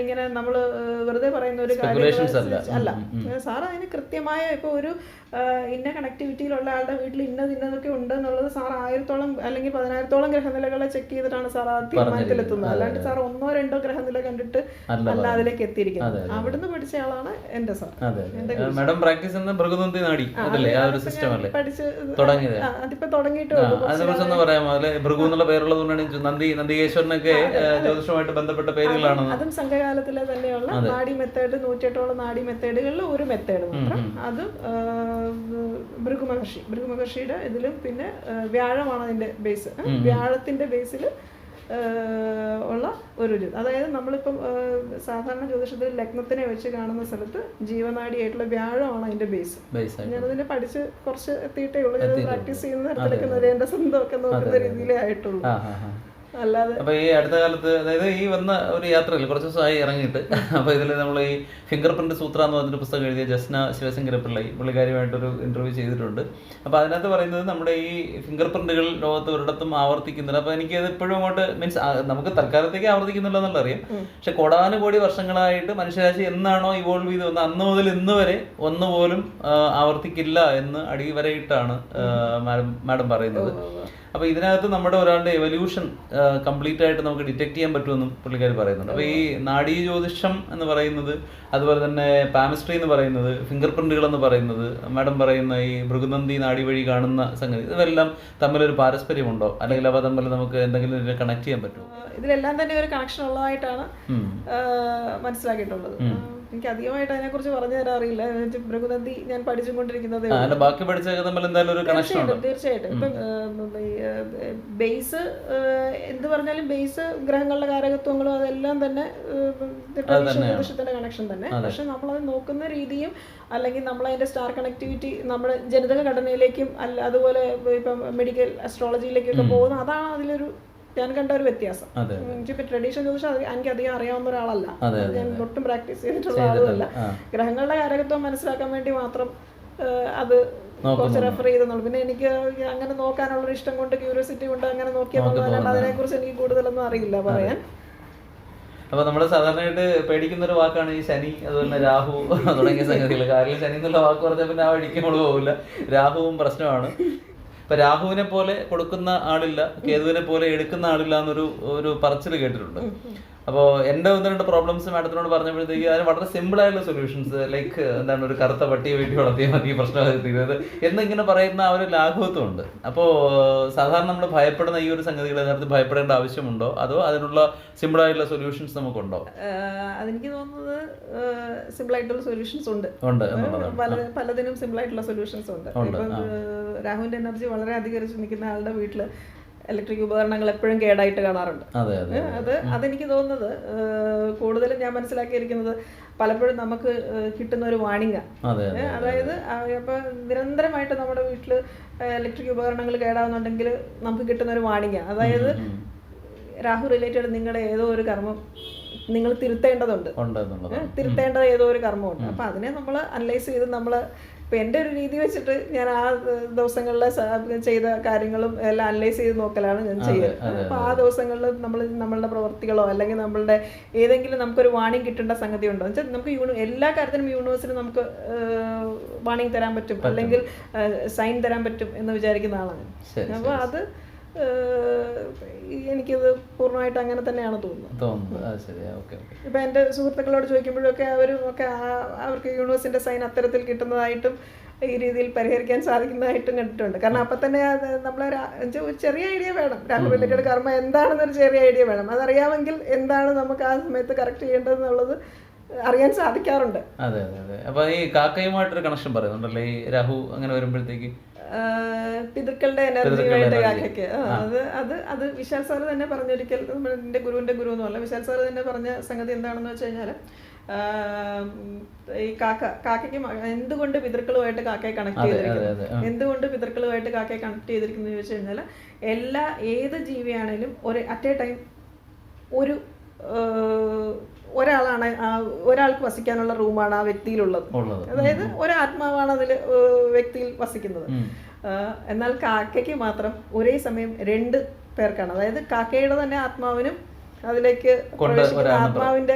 ഇങ്ങനെ നമ്മൾ വെറുതെ പറയുന്ന ഒരു കാര്യം അല്ല. സാർ അതിന് കൃത്യമായ ഇപ്പൊ ഒരു ഇന്ന കണക്ടിവിറ്റിയിലുള്ള ആളുടെ വീട്ടിൽ ഇന്നത് ഇന്നതൊക്കെ ഉണ്ട് എന്നുള്ളത് സാർ ആയിരത്തോളം അല്ലെങ്കിൽ പതിനായിരത്തോളം ഗ്രഹനിലകളെ ചെക്ക് ചെയ്തിട്ടാണ് സാർ ആ തീരുമാനത്തിലെത്തുന്നത്. അല്ലാണ്ട് സാർ ഒന്നോ രണ്ടോ ഗ്രഹനില കണ്ടിട്ട് അല്ല അതിലേക്ക് എത്തിയിരിക്കുന്നത്. അവിടുന്ന് പഠിച്ച ആളാണ് എന്റെ സാർ. മാഡം പ്രാക്ടീസ് ചെയ്യുന്ന ഭൃഗനന്ദി നാടി. അതല്ലേ? ആ ഒരു സിസ്റ്റം അല്ലേ? പഠിച്ച് തുടങ്ങിയത്? അതിപ്പോ തുടങ്ങിയിട്ട് ആ, അതിനെ കുറിച്ചൊന്ന് പറയാമോ? അല്ലെ? ഭൃഗു എന്നുള്ള പേരുള്ളത് കൊണ്ടാണ് നന്ദി നന്ദികേശ്വരനൊക്കെ ജ്യോതിഷമായിട്ട് ബന്ധപ്പെട്ട പേരുകളാണ് അതും സംഘകാലത്തിലെ തന്നെയുള്ള നാടി മെത്തേഡ് നൂറ്റെട്ടോളം നാടി മെത്തേഡുകളിൽ ഒരു മെത്തേഡ് മാത്രം. അത് ഭൃഗുമഹർഷി. ഭൃഗുമഹർഷിയുടെ ഇതിലും പിന്നെ വ്യാഴമാണ് അതിന്റെ ബേസ് വ്യാഴത്തിന്റെ ബേസിൽ ഉള്ള ഒരു ഇത്. അതായത് നമ്മളിപ്പം സാധാരണ ജ്യോതിഷത്തിൽ ലഗ്നത്തിനെ വെച്ച് കാണുന്ന സ്ഥലത്ത് ജീവനാടിയായിട്ടുള്ള വ്യാഴമാണ് അതിന്റെ ബേസ് ഞാനതിനെ പഠിച്ച് കുറച്ച് എത്തിയിട്ടേ ഉള്ളൂ. ഞാൻ പ്രാക്ടീസ് ചെയ്യുന്ന തരത്തിലൊക്കെ എന്റെ സ്വന്തമൊക്കെ നോക്കുന്ന രീതിയിലേ ആയിട്ടുള്ളൂ. അപ്പൊ ഈ അടുത്ത കാലത്ത് അതായത് ഈ വന്ന ഒരു യാത്രയിൽ കുറച്ച് ദിവസമായി ഇറങ്ങിയിട്ട്. അപ്പൊ ഇതിൽ നമ്മൾ ഈ ഫിംഗർ പ്രിന്റ് സൂത്ര എന്ന് പറഞ്ഞൊരു പുസ്തകം എഴുതിയ ജസ്ന ശിവശങ്കര പിള്ളൈ പുള്ളിക്കാരിയുമായിട്ടൊരു ഇന്റർവ്യൂ ചെയ്തിട്ടുണ്ട്. അപ്പൊ അതിനകത്ത് പറയുന്നത് നമ്മുടെ ഈ ഫിംഗർ പ്രിന്റുകൾ ലോകത്ത് ഒരിടത്തും ആവർത്തിക്കുന്നില്ല. അപ്പൊ എനിക്ക് അത് എപ്പോഴും അങ്ങോട്ട് മീൻസ് നമുക്ക് തൽക്കാലത്തേക്ക് ആവർത്തിക്കുന്നില്ല എന്നുള്ള അറിയാം പക്ഷെ കോടാനുകോടി വർഷങ്ങളായിട്ട് മനുഷ്യരാശി എന്നാണോ ഇവോൾവ് ചെയ്ത് വന്നത്? അന്ന് മുതൽ ഇന്ന് വരെ ഒന്നുപോലും പോലും ആവർത്തിക്കില്ല എന്ന് അടിവരയിട്ടാണ് മാഡം മാഡം പറയുന്നത്. അപ്പൊ ഇതിനകത്ത് നമ്മുടെ ഒരാളുടെ എവല്യൂഷൻ കംപ്ലീറ്റ് ആയിട്ട് നമുക്ക് ഡിറ്റക്ട് ചെയ്യാൻ പറ്റുമെന്നും പുള്ളിക്കാർ പറയുന്നുണ്ട്. അപ്പൊ ഈ നാഡീ ജ്യോതിഷം എന്ന് പറയുന്നത് അതുപോലെ തന്നെ പാമിസ്ട്രി എന്ന് പറയുന്നത് ഫിംഗർ പ്രിന്റുകൾ എന്ന് പറയുന്നത് മാഡം പറയുന്ന ഈ ഭൃഗുനന്ദി നാഡി വഴി കാണുന്ന സംഗതി ഇതെല്ലാം തമ്മിലൊരു പാരസ്പര്യമുണ്ടോ? അല്ലെങ്കിൽ അവ തമ്മിൽ നമുക്ക് എന്തെങ്കിലും കണക്ട് ചെയ്യാൻ പറ്റുമോ? ഇതിലെല്ലാം തന്നെ ഒരു കണക്ഷൻ ഉള്ളതായിട്ടാണ് മനസ്സിലാക്കിയിട്ടുള്ളത്. എനിക്ക് അധികമായിട്ട് അതിനെ കുറിച്ച് പറഞ്ഞു തരാൻ അറിയില്ല. ഭൃഗുനന്ദി ഞാൻ പഠിച്ചുകൊണ്ടിരിക്കുന്നത് ബാക്കി തീർച്ചയായിട്ടും തീർച്ചയായിട്ടും. ഇപ്പം ബേസ് എന്ത് പറഞ്ഞാലും ബേസ് ഗ്രഹങ്ങളുടെ കാരകത്വങ്ങളും അതെല്ലാം തന്നെ ജ്യോതിഷത്തിന്റെ കണക്ഷൻ തന്നെ. പക്ഷെ നമ്മളത് നോക്കുന്ന രീതിയും അല്ലെങ്കിൽ നമ്മൾ അതിന്റെ സ്റ്റാർ കണക്ടിവിറ്റി നമ്മുടെ ജനിതക ഘടനയിലേക്കും അല്ല അതുപോലെ ഇപ്പം മെഡിക്കൽ അസ്ട്രോളജിയിലേക്കൊക്കെ പോകുന്ന അതാണ് അതിലൊരു ഞാൻ കണ്ട ഒരു വ്യത്യാസം. എനിക്കിപ്പോ ട്രഡീഷൻ ചോദിച്ചാൽ എനിക്ക് അധികം അറിയാവുന്ന ഒരാളല്ല. ഞാൻ ഒട്ടും പ്രാക്ടീസ് ചെയ്തിട്ടുള്ള ആളുമല്ല. ഗ്രഹങ്ങളുടെ കാരകത്വം മനസ്സിലാക്കാൻ വേണ്ടി മാത്രം അത് കുറച്ച് റെഫർ ചെയ്തെന്നുള്ളു പിന്നെ എനിക്ക് അങ്ങനെ നോക്കാനുള്ള ഇഷ്ടം കൊണ്ട് ക്യൂരിയോസിറ്റി കൊണ്ട് അങ്ങനെ നോക്കിയെന്നുള്ളതല്ലാണ്ട് അതിനെ കുറിച്ച് എനിക്ക് കൂടുതലൊന്നും അറിയില്ല പറയാൻ. അപ്പൊ നമ്മൾ സാധാരണയായിട്ട് പേടിക്കുന്ന ഒരു വാക്കാണ് ഈ ശനി അതുപോലെ തന്നെ രാഹു തുടങ്ങിയ സംഗതികൾ കാര്യം ശനി എന്നുള്ള വാക്ക് പറഞ്ഞാൽ പിന്നെ ആ വഴിക്ക് നമ്മൾ പോകില്ല രാഹുവും പ്രശ്നമാണ്. ഇപ്പൊ രാഹുവിനെ പോലെ കൊടുക്കുന്ന ആളില്ല കേതുവിനെ പോലെ എടുക്കുന്ന ആളില്ല എന്നൊരു ഒരു പറച്ചിൽ കേട്ടിട്ടുണ്ട്. അപ്പോൾ എന്റെ ഒന്ന് രണ്ട് പ്രോബ്ലംസ് മാഡത്തിനോട് പറഞ്ഞപ്പോഴത്തേക്ക് അതിന് വളരെ സിമ്പിൾ ആയിട്ടുള്ള സൊല്യൂഷൻസ് ലൈക്ക് എന്താണ് ഒരു കറുത്ത പട്ടിയെ വേണ്ടി വളർത്തിയാൽ മതി പ്രശ്നം തീരുന്നത് എന്നിങ്ങനെ പറയുന്ന ആ ഒരു ലാഘവത്വം ഉണ്ട് അപ്പോൾ സാധാരണ നമ്മൾ ഭയപ്പെടുന്ന ഈ ഒരു സംഗതികൾ യഥാർത്ഥത്തിൽ ഭയപ്പെടേണ്ട ആവശ്യമുണ്ടോ? അതോ അതിനുള്ള സിമ്പിൾ ആയിട്ടുള്ള സൊല്യൂഷൻസ് നമുക്കുണ്ടോ? അതെനിക്ക് തോന്നുന്നത് സിമ്പിൾ ആയിട്ടുള്ള സൊല്യൂഷൻസ് ഉണ്ട്. ഉണ്ട് പലതിനും സിമ്പിൾ ആയിട്ടുള്ള സൊല്യൂഷൻസ് ഉണ്ട്. രാഹുലിന്റെ എനർജി വളരെ അധികരിച്ച് നിൽക്കുന്ന ആളുടെ വീട്ടിൽ ഇലക്ട്രിക് ഉപകരണങ്ങൾ എപ്പോഴും കേടായിട്ട് കാണാറുണ്ട്. അതെ അതെ അത്. അതെനിക്ക് തോന്നുന്നത് കൂടുതലും ഞാൻ മനസ്സിലാക്കിയിരിക്കുന്നത് പലപ്പോഴും നമുക്ക് കിട്ടുന്ന ഒരു വാണിംഗ അതെ അതെ അതായത് അപ്പൊ നിരന്തരമായിട്ട് നമ്മുടെ വീട്ടിൽ ഇലക്ട്രിക് ഉപകരണങ്ങൾ കേടാവുന്നുണ്ടെങ്കിൽ നമുക്ക് കിട്ടുന്ന ഒരു വാണിംഗ അതായത് രാഹു റിലേറ്റഡ് നിങ്ങളുടെ ഏതോ ഒരു കർമ്മം നിങ്ങൾ തിരുത്തേണ്ടതുണ്ട്. തിരുത്തേണ്ട ഏതോ ഒരു കർമ്മമുണ്ട്. അപ്പൊ അതിനെ നമ്മൾ അനലൈസ് ചെയ്ത് നമ്മൾ ഇപ്പൊ എന്റെ ഒരു രീതി വെച്ചിട്ട് ഞാൻ ആ ദിവസങ്ങളിലെ സ- ചെയ്ത കാര്യങ്ങളും എല്ലാം അനലൈസ് ചെയ്ത് നോക്കലാണ് ഞാൻ ചെയ്യുന്നത് അപ്പം ആ ദിവസങ്ങളിൽ നമ്മൾ നമ്മളുടെ പ്രവൃത്തികളോ അല്ലെങ്കിൽ നമ്മളുടെ ഏതെങ്കിലും നമുക്കൊരു വാണിംഗ് കിട്ടേണ്ട സംഗതി ഉണ്ടോ എന്ന് വെച്ചാൽ നമുക്ക് യൂണി എല്ലാ കാര്യത്തിനും യൂണിവേഴ്സിന് നമുക്ക് വാണിംഗ് തരാൻ പറ്റും. അല്ലെങ്കിൽ സൈൻ തരാൻ പറ്റും എന്ന് വിചാരിക്കുന്ന ആളാണ് അപ്പോൾ അത് എനിക്കത് പൂർണമായിട്ട് അങ്ങനെ തന്നെയാണ് തോന്നുന്നത്. ഇപ്പൊ എന്റെ എന്റെ സുഹൃത്തുക്കളോട് ചോദിക്കുമ്പോഴൊക്കെ അവരും ഒക്കെ അവർക്ക് യൂണിവേഴ്സിന്റെ സൈൻ അത്തരത്തിൽ കിട്ടുന്നതായിട്ടും ഈ രീതിയിൽ പരിഹരിക്കാൻ സാധിക്കുന്നതായിട്ടും കണ്ടിട്ടുണ്ട്. കാരണം അപ്പം തന്നെ അത് നമ്മളെ ഒരു ചെറിയ ഐഡിയ വേണം. രാഹുൽ റിലേറ്റഡ് കർമ്മ എന്താണെന്നൊരു ചെറിയ ഐഡിയ വേണം. അതറിയാമെങ്കിൽ എന്താണ് നമുക്ക് ആ സമയത്ത് കറക്റ്റ് ചെയ്യേണ്ടതെന്നുള്ളത് അറിയാൻ സാധിക്കാറുണ്ട്. അതെ അതെ അതെ. അപ്പൊ ഈ കാക്കയുമായിട്ടൊരു കണക്ഷൻ പറയുന്നുണ്ടല്ലേ? ഈ രാഹു അങ്ങനെ വരുമ്പോഴത്തേക്ക് പിതൃക്കളുടെ എനർജിയുമായിട്ട് കാക്കയ്ക്ക് അത് അത് അത് വിശാൽ സാറ് തന്നെ പറഞ്ഞൊരിക്കൽ നമ്മുടെ എന്റെ ഗുരുവിന്റെ ഗുരു എന്ന് പറഞ്ഞ വിശാൽ സാറ് തന്നെ പറഞ്ഞ സംഗതി എന്താണെന്ന് വെച്ച് കഴിഞ്ഞാൽ ഈ കാക്ക കാക്കയ്ക്ക് എന്തുകൊണ്ട് പിതൃക്കളുമായിട്ട് കാക്കയെ കണക്ട് ചെയ്തിരിക്കുന്നത് എന്തുകൊണ്ട് പിതൃക്കളുമായിട്ട് കാക്കയെ കണക്ട് ചെയ്തിരിക്കുന്നത് ചോദിച്ചു കഴിഞ്ഞാൽ എല്ലാ ഏത് ജീവിയാണേലും ഒരു അറ്റ് എ ടൈം ഒരു ഒരാളാണ് ഒരാൾക്ക് വസിക്കാനുള്ള റൂമാണ് ആ വ്യക്തിയിലുള്ളത്. അതായത് ഒരാത്മാവാണ് അതിൽ വ്യക്തിയിൽ വസിക്കുന്നത്. എന്നാൽ കാക്കയ്ക്ക് മാത്രം ഒരേ സമയം രണ്ട് പേർക്കാണ്. അതായത് കാക്കയുടെ തന്നെ ആത്മാവിനും അതിലേക്ക് പ്രവേശിക്കുന്ന ആത്മാവിന്റെ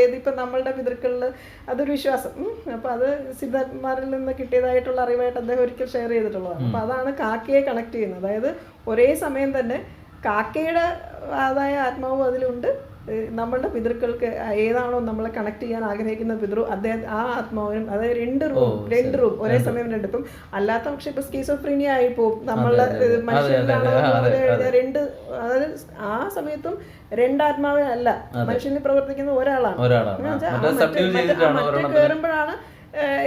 ഏതിപ്പോ നമ്മളുടെ പിതൃക്കളിൽ അതൊരു വിശ്വാസം. അപ്പൊ അത് സിദ്ധന്മാരിൽ നിന്ന് കിട്ടിയതായിട്ടുള്ള അറിവായിട്ട് അദ്ദേഹം ഒരിക്കൽ ഷെയർ ചെയ്തിട്ടുള്ളതാണ്. അപ്പൊ അതാണ് കാക്കയെ കണക്ട് ചെയ്യുന്നത്. അതായത് ഒരേ സമയം തന്നെ കാക്കയുടെ ആദായ ആത്മാവും അതിലുണ്ട്. നമ്മളുടെ പിതൃക്കൾക്ക് ഏതാണോ നമ്മളെ കണക്ട് ചെയ്യാൻ ആഗ്രഹിക്കുന്ന പിതൃ അദ്ദേഹം ആ ആത്മാവിനും അതായത് രണ്ട് റൂം രണ്ട് റൂം ഒരേ സമയം രണ്ട് ഇപ്പം അല്ലാത്ത പക്ഷെ ഇപ്പൊ സ്കീസോഫ്രീനിയ ആയി പോകും നമ്മളുടെ മനുഷ്യരിലാണോ രണ്ട് അതായത് ആ സമയത്തും രണ്ടാത്മാവേ അല്ല. മനുഷ്യനിൽ പ്രവർത്തിക്കുന്ന ഒരാളാണ്. മറ്റേ കയറുമ്പോഴാണ്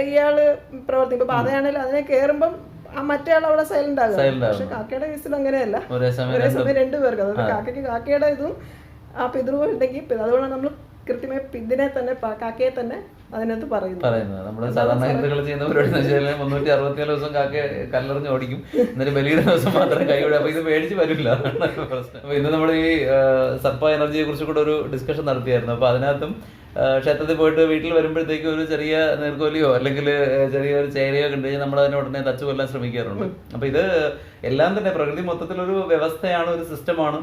ഇയാൾ പ്രവർത്തിക്കും ഇപ്പൊ അതാണെങ്കിലും അതിനെ കേറുമ്പം ആ മറ്റേ ആൾ അവിടെ സൈലന്റ് ആകും പക്ഷെ കാക്കയുടെ കേസിൽ അങ്ങനെയല്ല. ഒരേ സമയം രണ്ടുപേർക്ക് രണ്ടു. അതായത് കാക്കയ്ക്ക് കാക്കയുടെ ഇതും ആ പിതൃവും ഉണ്ടെങ്കിൽ അതുകൊണ്ടാണ് നമ്മൾ കൃത്യമായി പിതിനെ തന്നെ കാക്കയെ തന്നെ അതിനകത്ത് പറയുന്നത്. പറയുന്നത്. നമ്മൾ സാധാരണ ഹിന്ദുക്കൾ ചെയ്യുന്ന പരിപാടി വെച്ചാൽ മുന്നൂറ്റി അറുപത്തിനാല് ദിവസം കാക്ക കല്ലെറിഞ്ഞ് ഓടിക്കും. എന്നിട്ട് ബലിയുടെ ദിവസം മാത്രം കൈവിടും അപ്പൊ ഇത് പേടിച്ച് വരില്ല. അപ്പൊ ഇന്ന് നമ്മൾ ഈ സർപ്പ എനർജിയെ കുറിച്ച് കൂടെ ഒരു ഡിസ്കഷൻ നടത്തിയായിരുന്നു. അപ്പൊ അതിനകത്തും ക്ഷേത്രത്തിൽ പോയിട്ട് വീട്ടിൽ വരുമ്പോഴത്തേക്ക് ഒരു ചെറിയ നീർക്കോലിയോ അല്ലെങ്കിൽ ചെറിയ ഒരു ചേരയോ കണ്ടു കഴിഞ്ഞാൽ നമ്മൾ അതിനെ ഉടനെ തച്ചു കൊല്ലാൻ ശ്രമിക്കാറുണ്ട് അപ്പൊ ഇത് എല്ലാം തന്നെ പ്രകൃതി മൊത്തത്തിലൊരു വ്യവസ്ഥയാണ് ഒരു സിസ്റ്റമാണ്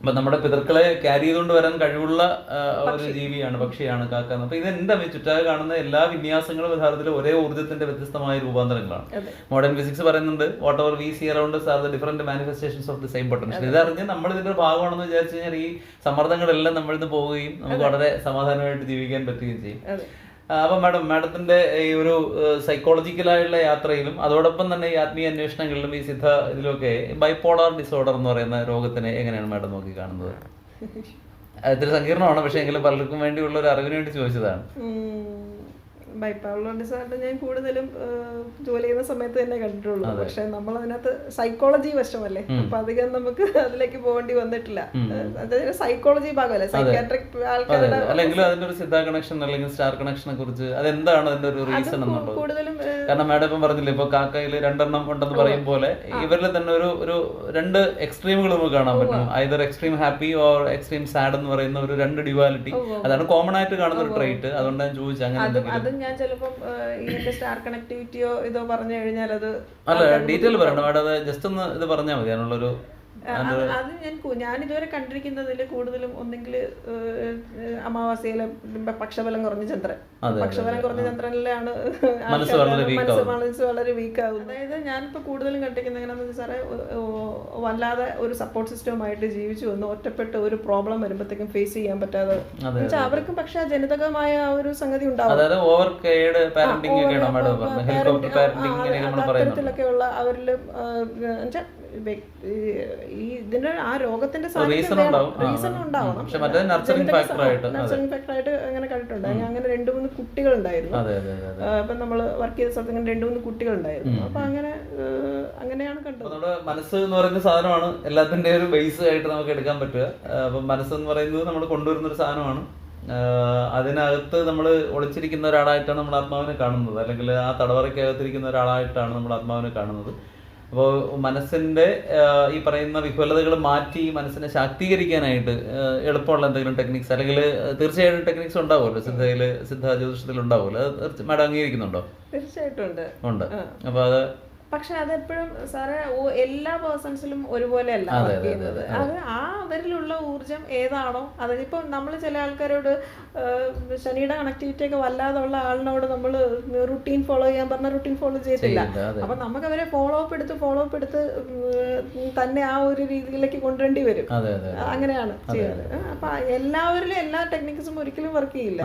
അപ്പൊ നമ്മുടെ പിതൃക്കളെ ക്യാരി ചെയ്തുകൊണ്ട് വരാൻ കഴിവുള്ള ഒരു ജീവിയാണ് പക്ഷിയാണ് കാക്ക. അപ്പൊ ഇത് എന്താ ചുറ്റാകെ കാണുന്ന എല്ലാ വിന്യാസങ്ങളും യഥാർത്ഥത്തിൽ ഒരേ ഊർജത്തിന്റെ വ്യത്യസ്തമായ രൂപാന്തരങ്ങളാണ്. മോഡേൺ ഫിസിക്സ് പറയുന്നുണ്ട് whatever we see around are the different manifestations of the same potential ഇത് അറിഞ്ഞ് നമ്മൾ ഇതിന്റെ ഭാഗമാണെന്ന് വിചാരിച്ചു കഴിഞ്ഞാൽ ഈ സമ്മർദ്ദങ്ങളെല്ലാം നമ്മളിന്ന് പോവുകയും നമുക്ക് വളരെ സമാധാനമായിട്ട് ജീവിക്കാൻ പറ്റുകയും ചെയ്യും. അപ്പൊ മാഡം മാഡത്തിന്റെ ഈ ഒരു സൈക്കോളജിക്കലായുള്ള യാത്രയിലും അതോടൊപ്പം തന്നെ ഈ ആത്മീയ അന്വേഷണങ്ങളിലും ഈ സിദ്ധ ഇതിലൊക്കെ ബൈപ്പോളാർ ഡിസോർഡർ എന്ന് പറയുന്ന രോഗത്തിനെ എങ്ങനെയാണ് മാഡം നോക്കി കാണുന്നത്? ഇത്തിരി സങ്കീർണമാണ് പക്ഷേ എങ്കിലും പലർക്കും വേണ്ടിയുള്ള ഒരു അറിവിന് വേണ്ടി ചോദിച്ചതാണ്. ബൈപ്പോളർ ഡിസോർഡർ ഞാൻ കൂടുതലും ജോലി ചെയ്യുന്ന സമയത്ത് തന്നെ കണ്ടിട്ടുള്ളൂ. പക്ഷെ നമ്മൾ അതിനകത്ത് സൈക്കോളജി വശമല്ലേ അപ്പൊ അധികം നമുക്ക് അതിലേക്ക് പോകേണ്ടി വന്നിട്ടില്ല. അതായത് സൈക്കോളജി ഭാഗമല്ലേ? സൈക്കാട്രിക് ആൾക്കാരുടെ. അല്ലെങ്കിൽ അതിന്റെ ഒരു സിദ്ധ കണക്ഷൻ അല്ലെങ്കിൽ സ്റ്റാർ കണക്ഷനെ കുറിച്ച് അതെന്താണ് അതിന്റെ ഒരു റീസൺ എന്നുള്ളത്? കൂടുതലും കാരണം മാഡം ഇപ്പം പറഞ്ഞില്ലേ ഇപ്പൊ കാക്കയിൽ രണ്ടെണ്ണം ഉണ്ടെന്ന് പറയും പോലെ ഇവരിൽ തന്നെ ഒരു ഒരു രണ്ട് എക്സ്ട്രീമുകൾ നമുക്ക് കാണാൻ പറ്റും. Either extreme happy or extreme sad എന്ന് പറയുന്ന ഒരു രണ്ട് ഡ്യുവാലിറ്റി അതാണ് കോമൺ ആയിട്ട് കാണുന്ന ഒരു ട്രേറ്റ് അതുകൊണ്ട് ഞാൻ ചോദിച്ചു അങ്ങനെ എന്തെങ്കിലും. ഞാൻ ചിലപ്പം ഇതിന്റെ സ്റ്റാർ കണക്ടിവിറ്റിയോ ഇതോ പറഞ്ഞു കഴിഞ്ഞാൽ അത് അല്ല ഡീറ്റെയിൽ പറയണം. മാഡം ജസ്റ്റ് ഒന്ന് ഇത് പറഞ്ഞാൽ മതി. അതിനുള്ളൊരു അത് ഞാൻ ഞാൻ ഇതുവരെ കണ്ടിരിക്കുന്നതിൽ കൂടുതലും ഒന്നെങ്കിൽ അമാവാസ്യയിലെ പക്ഷബലം കുറഞ്ഞ ചന്ദ്രൻ. പക്ഷബലം കുറഞ്ഞ ചന്ദ്രനിലാണ് മനസ്സ് മനസ്സ് വളരെ വീക്ക് ആകും അതായത് ഞാനിപ്പോൾ കൂടുതലും കണ്ടിരിക്കുന്നത് എങ്ങനെയാണെന്ന് വെച്ചാൽ സാറേ വല്ലാതെ ഒരു സപ്പോർട്ട് സിസ്റ്റവുമായിട്ട് ജീവിച്ചു വന്ന് ഒറ്റപ്പെട്ട ഒരു പ്രോബ്ലം വരുമ്പോഴത്തേക്കും ഫേസ് ചെയ്യാൻ പറ്റാതെ എന്നുവെച്ചാൽ അവർക്കും പക്ഷെ ആ ജനിതകമായ ആ ഒരു സംഗതി ഉണ്ടാവും. അത്തരത്തിലൊക്കെയുള്ള അവരിൽ ഈ ഇതിന്റെ ആ രോഗത്തിന്റെ. റീസൺ ഉണ്ടാവണം. പക്ഷെ മറ്റേ. നർച്ചറിംഗ് ഫാക്ടർ ആയിട്ട്. അങ്ങനെ കണ്ടിട്ടുണ്ട്. അങ്ങനെ രണ്ടു മൂന്ന് കുട്ടികൾ ഉണ്ടായിരുന്നു അപ്പൊ നമ്മൾ വർക്ക് ചെയ്ത സ്ഥലത്ത് ഇങ്ങനെ രണ്ടു മൂന്ന് കുട്ടികൾ ഉണ്ടായിരുന്നു അപ്പൊ അങ്ങനെ അങ്ങനെയാണ് കണ്ടത്. നമ്മുടെ മനസ്സ് എന്ന് പറയുന്ന സാധനമാണ് എല്ലാത്തിന്റെ ഒരു ബേസ് ആയിട്ട് നമുക്ക് എടുക്കാൻ പറ്റുക. അപ്പൊ മനസ്സ് എന്ന് പറയുന്നത് നമ്മൾ കൊണ്ടുവരുന്ന ഒരു സാധനമാണ് അതിനകത്ത് നമ്മൾ ഒളിച്ചിരിക്കുന്ന ഒരാളായിട്ടാണ് നമ്മൾ ആത്മാവിനെ കാണുന്നത്. അല്ലെങ്കിൽ ആ തടവറയ്ക്കകത്തിരിക്കുന്ന ഒരാളായിട്ടാണ് നമ്മൾ ആത്മാവിനെ കാണുന്നത്. അപ്പോൾ മനസ്സിന്റെ ഈ പറയുന്ന വിഫലതകൾ മാറ്റി മനസ്സിനെ ശാക്തീകരിക്കാനായിട്ട് എളുപ്പമുള്ള എന്തെങ്കിലും ടെക്നിക്സ് അല്ലെങ്കിൽ തീർച്ചയായിട്ടും ടെക്നിക്സ് ഉണ്ടാവുമല്ലോ. സിദ്ധയിൽ സിദ്ധ ജ്യോതിഷത്തിൽ ഉണ്ടാവുമല്ലോ അത് മാഡം അംഗീകരിക്കുന്നുണ്ടോ? തീർച്ചയായിട്ടും ഉണ്ട്. ഉണ്ട്. അപ്പോൾ അത് പക്ഷെ അതെപ്പോഴും സാറേ എല്ലാ പേഴ്സൺസിലും ഒരുപോലെ അല്ല അതെ, വർക്ക് അതെ, ചെയ്യുന്നത്. അത്. ആ അവരിലുള്ള ഊർജം ഏതാണോ അത് അതിപ്പോ നമ്മൾ ചില ആൾക്കാരോട് ശനിയുടെ കണക്ടിവിറ്റി ഒക്കെ വല്ലാതുള്ള ആളിനോട് നമ്മൾ റുട്ടീൻ ഫോളോ ചെയ്യാൻ പറഞ്ഞ റുട്ടീൻ ഫോളോ ചെയ്തില്ല അപ്പൊ നമുക്ക് അവരെ ഫോളോ അപ്പ് എടുത്ത് ഫോളോ അപ്പ് എടുത്ത് തന്നെ ആ ഒരു രീതിയിലേക്ക് കൊണ്ടുവരേണ്ടി വരും. അങ്ങനെയാണ് ചെയ്യുന്നത്. അപ്പൊ എല്ലാവരിലും എല്ലാ ടെക്നിക്സും ഒരിക്കലും വർക്ക് ചെയ്യില്ല.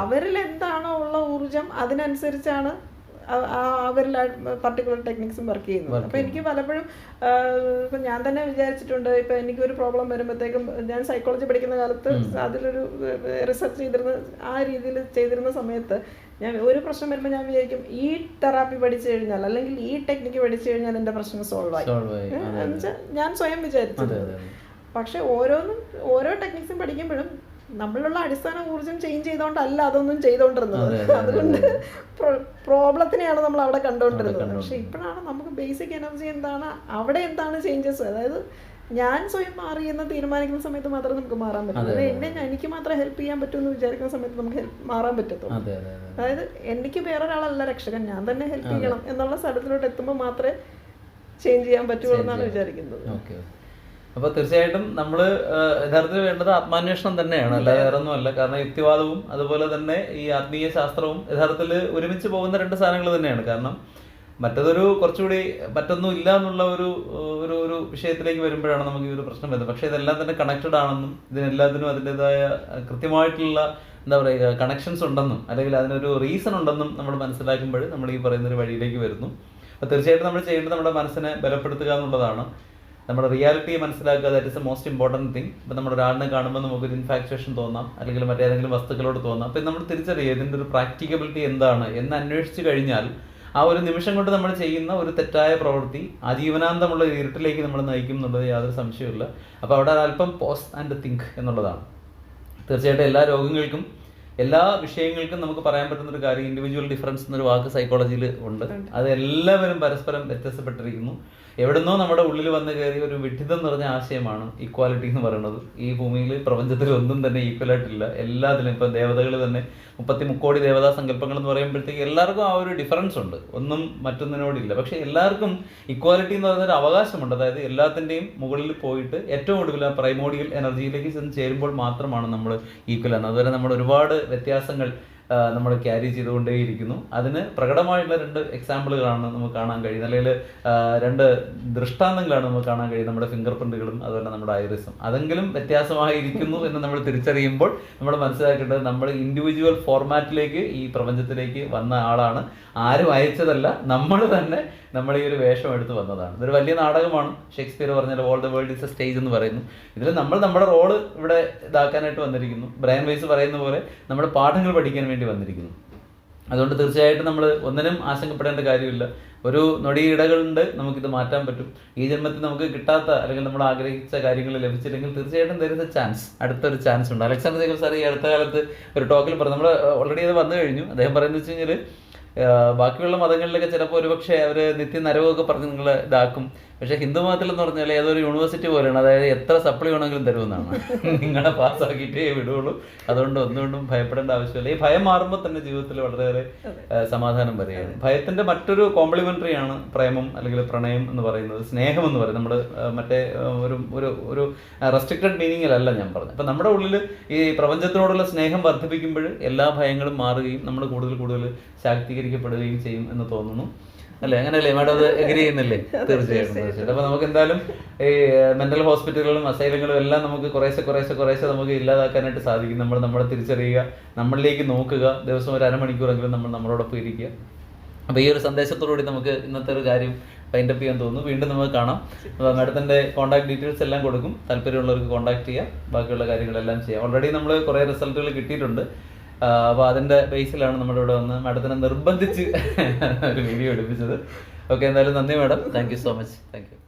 അവരിൽ എന്താണോ ഉള്ള ഊർജം അതിനനുസരിച്ചാണ് അവരിൽ പർട്ടിക്കുലർ ടെക്നിക്സും വർക്ക് ചെയ്യുന്നത് അപ്പൊ എനിക്ക് പലപ്പോഴും ഇപ്പം ഞാൻ തന്നെ വിചാരിച്ചിട്ടുണ്ട് ഇപ്പൊ എനിക്കൊരു പ്രോബ്ലം വരുമ്പോഴത്തേക്കും ഞാൻ സൈക്കോളജി പഠിക്കുന്ന കാലത്ത് അതിലൊരു റിസർച്ച് ചെയ്തിരുന്ന ആ രീതിയിൽ ചെയ്തിരുന്ന സമയത്ത് ഞാൻ ഒരു പ്രശ്നം വരുമ്പോൾ ഞാൻ വിചാരിക്കും ഈ തെറാപ്പി പഠിച്ചു കഴിഞ്ഞാൽ അല്ലെങ്കിൽ ഈ ടെക്നിക്ക് പഠിച്ചു കഴിഞ്ഞാൽ എന്റെ പ്രശ്നം സോൾവ് ആയി. ഞാൻ സ്വയം വിചാരിച്ചത് പക്ഷെ ഓരോന്നും ഓരോ ടെക്നിക്സും പഠിക്കുമ്പോഴും നമ്മളിലുള്ള അടിസ്ഥാന ഊർജം ചേഞ്ച് ചെയ്തോണ്ടല്ല അതൊന്നും ചെയ്തോണ്ടിരുന്നത്. അതെ, അതെ, അതുകൊണ്ട് പ്രോബ്ലത്തിനെയാണ് നമ്മൾ അവിടെ കണ്ടോണ്ടിരുന്നത്. പക്ഷെ ഇപ്പോഴാണ് നമുക്ക് ബേസിക് എനർജി എന്താണ് അവിടെ എന്താണ് ചേഞ്ചസ് അതായത് ഞാൻ സ്വയം മാറി എന്ന് തീരുമാനിക്കുന്ന സമയത്ത് മാത്രമേ നമുക്ക് മാറാൻ പറ്റൂ. അതായത് എന്നെ എനിക്ക് മാത്രമേ ഹെൽപ്പ് ചെയ്യാൻ പറ്റൂ എന്ന് വിചാരിക്കുന്ന സമയത്ത് നമുക്ക് മാറാൻ പറ്റത്തുള്ളൂ. അതെ അതെ അതെ. അതായത് എനിക്ക് വേറൊരാളല്ല രക്ഷകൻ ഞാൻ തന്നെ ഹെൽപ്പ് ചെയ്യണം എന്നുള്ള സ്ഥലത്തിലോട്ട് എത്തുമ്പോൾ മാത്രമേ ചേഞ്ച് ചെയ്യാൻ പറ്റുള്ളൂ എന്നാണ് വിചാരിക്കുന്നത്. അപ്പൊ തീർച്ചയായിട്ടും നമ്മൾ യഥാർത്ഥത്തിൽ വേണ്ടത് ആത്മാന്വേഷണം തന്നെയാണ്. അല്ലാതെ വേറെ ഒന്നുമല്ല കാരണം യുക്തിവാദവും അതുപോലെ തന്നെ ഈ ആത്മീയ ശാസ്ത്രവും യഥാർത്ഥത്തിൽ ഒരുമിച്ച് പോകുന്ന രണ്ട് സാധനങ്ങൾ തന്നെയാണ്. കാരണം മറ്റതൊരു കുറച്ചുകൂടി മറ്റൊന്നും ഇല്ല എന്നുള്ള ഒരു ഒരു ഒരു വിഷയത്തിലേക്ക് വരുമ്പോഴാണ് നമുക്ക് ഈ ഒരു പ്രശ്നം വരുന്നത്. പക്ഷേ ഇതെല്ലാം തന്നെ കണക്റ്റഡ് ആണെന്നും ഇതിനെല്ലാത്തിനും അതിന്റെതായ കൃത്യമായിട്ടുള്ള എന്താ പറയുക കണക്ഷൻസ് ഉണ്ടെന്നും അല്ലെങ്കിൽ അതിനൊരു റീസൺ ഉണ്ടെന്നും നമ്മൾ മനസ്സിലാക്കുമ്പോൾ നമ്മൾ ഈ പറയുന്ന ഒരു വഴിയിലേക്ക് വരുന്നു. അപ്പോൾ തീർച്ചയായിട്ടും നമ്മൾ ചെയ്യേണ്ടത് നമ്മുടെ മനസ്സിനെ ബലപ്പെടുത്തുക എന്നുള്ളതാണ്. നമ്മുടെ റിയാലിറ്റി മനസ്സിലാക്കുക that is a most important thing ഇപ്പം നമ്മൾ ഒരാളിനെ കാണുമ്പോൾ നമുക്കൊരു ഇൻഫാക്ച്വേഷൻ തോന്നാം അല്ലെങ്കിൽ മറ്റേതെങ്കിലും വസ്തുക്കളോട് തോന്നാം. അപ്പം നമ്മൾ തിരിച്ചറിയുക ഇതിന്റെ ഒരു പ്രാക്ടിക്കബിലിറ്റി എന്താണ് എന്ന് അന്വേഷിച്ച് കഴിഞ്ഞാൽ ആ ഒരു നിമിഷം കൊണ്ട് നമ്മൾ ചെയ്യുന്ന ഒരു തെറ്റായ പ്രവൃത്തി ആജീവനാന്തമുള്ള ഒരു ഇരുട്ടിലേക്ക് നമ്മൾ നയിക്കും എന്നുള്ളത് യാതൊരു സംശയമില്ല അപ്പോൾ അവിടെ അല്പം പോസ് ആൻഡ് തിങ്ക് എന്നുള്ളതാണ്. തീർച്ചയായിട്ടും എല്ലാ രോഗങ്ങൾക്കും എല്ലാ വിഷയങ്ങൾക്കും നമുക്ക് പറയാൻ പറ്റുന്ന ഒരു കാര്യം ഇൻഡിവിജ്വൽ ഡിഫറൻസ് എന്നൊരു വാക്ക് സൈക്കോളജിയിൽ ഉണ്ട്. അത് എല്ലാവരും പരസ്പരം വ്യത്യസ്തപ്പെട്ടിരിക്കുന്നു എവിടുന്നോ നമ്മുടെ ഉള്ളിൽ വന്ന് കയറിയ ഒരു വിഡിതം നിറഞ്ഞ ആശയമാണ് ഇക്വാലിറ്റി എന്ന് പറയുന്നത്. ഈ ഭൂമിയിൽ പ്രപഞ്ചത്തിൽ ഒന്നും തന്നെ ഈക്വൽ ആയിട്ടില്ല. എല്ലാത്തിലും ഇപ്പം ദേവതകൾ തന്നെ മുപ്പത്തി മുക്കോടി ദേവതാ സങ്കല്പങ്ങൾ എന്ന് പറയുമ്പോഴത്തേക്ക് എല്ലാവർക്കും ആ ഒരു ഡിഫറൻസ് ഉണ്ട്. ഒന്നും മറ്റൊന്നിനോടില്ല. പക്ഷേ എല്ലാവർക്കും ഇക്വാലിറ്റി എന്ന് പറയുന്ന ഒരു അവകാശമുണ്ട്. അതായത് എല്ലാത്തിന്റെയും മുകളിൽ പോയിട്ട് ഏറ്റവും ഒടുവിൽ ആ പ്രൈമോഡിയൽ എനർജിയിലേക്ക് ചെന്ന് ചേരുമ്പോൾ മാത്രമാണ് നമ്മൾ ഈക്വൽ ആണ് അതുവരെ നമ്മൾ ഒരുപാട് വ്യത്യാസങ്ങൾ നമ്മൾ ക്യാരി ചെയ്തുകൊണ്ടേയിരിക്കുന്നു. അതിന് പ്രകടമായിട്ടുള്ള രണ്ട് എക്സാമ്പിളുകളാണ് നമുക്ക് കാണാൻ കഴിയുന്നത്. അല്ലെങ്കിൽ രണ്ട് ദൃഷ്ടാന്തങ്ങളാണ് നമുക്ക് കാണാൻ കഴിയുന്നത്. നമ്മുടെ ഫിംഗർ പ്രിന്റുകളും അതുപോലെ നമ്മുടെ ഐറിസും അതെങ്കിലും വ്യത്യാസമായിരിക്കുന്നു എന്ന് നമ്മൾ തിരിച്ചറിയുമ്പോൾ നമ്മൾ മനസ്സിലാക്കേണ്ടത് നമ്മൾ ഇൻഡിവിജ്വൽ ഫോർമാറ്റിലേക്ക് ഈ പ്രപഞ്ചത്തിലേക്ക് വന്ന ആളാണ്. ആരും അയച്ചതല്ല നമ്മൾ തന്നെ നമ്മൾ ഈ ഒരു വേഷം എടുത്ത് വന്നതാണ്. ഇതൊരു വലിയ നാടകമാണ്. ഷേക്സ്പിയർ പറഞ്ഞ all the world is a stage എന്ന് പറയുന്നു. ഇതിൽ നമ്മൾ നമ്മുടെ റോൾ ഇവിടെ ഇതാക്കാനായിട്ട് വന്നിരിക്കുന്നു. ബ്രയൻ വൈസ് പറയുന്ന പോലെ നമ്മുടെ പാഠങ്ങൾ പഠിക്കാൻ വേണ്ടി വന്നിരിക്കുന്നു. അതുകൊണ്ട് തീർച്ചയായിട്ടും നമ്മൾ ഒന്നിനും ആശങ്കപ്പെടേണ്ട കാര്യമില്ല. ഒരു നൊടിയിടകളുണ്ട് നമുക്കിത് മാറ്റാൻ പറ്റും. ഈ ജന്മത്തിൽ നമുക്ക് കിട്ടാത്ത അല്ലെങ്കിൽ നമ്മൾ ആഗ്രഹിച്ച കാര്യങ്ങൾ ലഭിച്ചില്ലെങ്കിൽ തീർച്ചയായിട്ടും തരുന്ന ചാൻസ് അടുത്തൊരു ചാൻസ് ഉണ്ട്. അലക്സാണ്ടർ ജേക്കബ് സാർ ഈ അടുത്ത കാലത്ത് ഒരു ടോക്കിൽ പറഞ്ഞു. നമ്മൾ ഓൾറെഡി അത് വന്നു കഴിഞ്ഞു. അദ്ദേഹം പറയുന്നത് വെച്ച് കഴിഞ്ഞാൽ ബാക്കിയുള്ള മതങ്ങളിലൊക്കെ ചിലപ്പോൾ ഒരുപക്ഷെ അവർ നിത്യ നരകമൊക്കെ പറഞ്ഞ് നിങ്ങൾ ഇതാക്കും. പക്ഷേ ഹിന്ദു മതത്തിൽ എന്ന് പറഞ്ഞാൽ ഏതൊരു യൂണിവേഴ്സിറ്റി പോലെയാണ് അതായത് എത്ര സപ്ലി വേണമെങ്കിലും തരുമെന്നാണ്. നിങ്ങളെ പാസ്സാക്കിയിട്ടേ വിടുകയുള്ളൂ അതുകൊണ്ട് ഒന്നുകൊണ്ടും ഭയപ്പെടേണ്ട ആവശ്യമില്ല. ഈ ഭയം മാറുമ്പോൾ തന്നെ ജീവിതത്തിൽ വളരെയേറെ സമാധാനം വരികയാണ്. ഭയത്തിന്റെ മറ്റൊരു കോംപ്ലിമെന്ററി ആണ് പ്രേമം അല്ലെങ്കിൽ പ്രണയം എന്ന് പറയുന്നത്. സ്നേഹം എന്ന് പറയുന്നത്. നമ്മുടെ മറ്റേ ഒരു ഒരു ഒരു റെസ്ട്രിക്റ്റഡ് മീനിങ്ങിലല്ല ഞാൻ പറഞ്ഞത്. അപ്പം നമ്മുടെ ഉള്ളിൽ ഈ പ്രപഞ്ചത്തിനോടുള്ള സ്നേഹം വർദ്ധിപ്പിക്കുമ്പോൾ എല്ലാ ഭയങ്ങളും മാറുകയും നമ്മൾ കൂടുതൽ കൂടുതൽ ശാക്തീകരിക്കപ്പെടുകയും ചെയ്യും എന്ന് തോന്നുന്നു. അല്ലേ? അങ്ങനെയല്ലേ? മാഡം അത് എഗ്രി ചെയ്യുന്നില്ലേ? തീർച്ചയായിട്ടും തീർച്ചയായിട്ടും. അപ്പൊ നമുക്ക് എന്തായാലും ഈ മെന്റൽ ഹോസ്പിറ്റലുകളും അസൈലങ്ങളും എല്ലാം നമുക്ക് കുറേശ്ശെ കുറേശ്ശെ കുറേശ്ശെ നമുക്ക് ഇല്ലാതാക്കാനായിട്ട് സാധിക്കും. നമ്മൾ നമ്മളെ തിരിച്ചറിയുക നമ്മളിലേക്ക് നോക്കുക. ദിവസം ഒരു അരമണിക്കൂറെങ്കിലും നമ്മൾ നമ്മളോടൊപ്പം ഇരിക്കുക. അപ്പൊ ഈ ഒരു സന്ദേശത്തോടുകൂടി നമുക്ക് ഇന്നത്തെ ഒരു കാര്യം ഫൈൻഡപ്പ് ചെയ്യാൻ തോന്നുന്നു. വീണ്ടും നമുക്ക് കാണാം. അപ്പോൾ മാഡത്തിന്റെ കോൺടാക്ട് ഡീറ്റെയിൽസ് എല്ലാം കൊടുക്കും. താല്പര്യമുള്ളവർക്ക് കോൺടാക്ട് ചെയ്യാം. ബാക്കിയുള്ള കാര്യങ്ങളെല്ലാം ചെയ്യാം. ഓൾറെഡി നമ്മൾ കുറേ റിസൾട്ടുകൾ കിട്ടിയിട്ടുണ്ട്. അപ്പോൾ അതിന്റെ ബേസിലാണ് നമ്മളിവിടെ വന്ന് മാഡത്തിനെ നിർബന്ധിച്ച് ഒരു വീഡിയോ എടുപ്പിച്ചത്. ഓക്കെ എന്തായാലും നന്ദി madam. Thank you so much thank you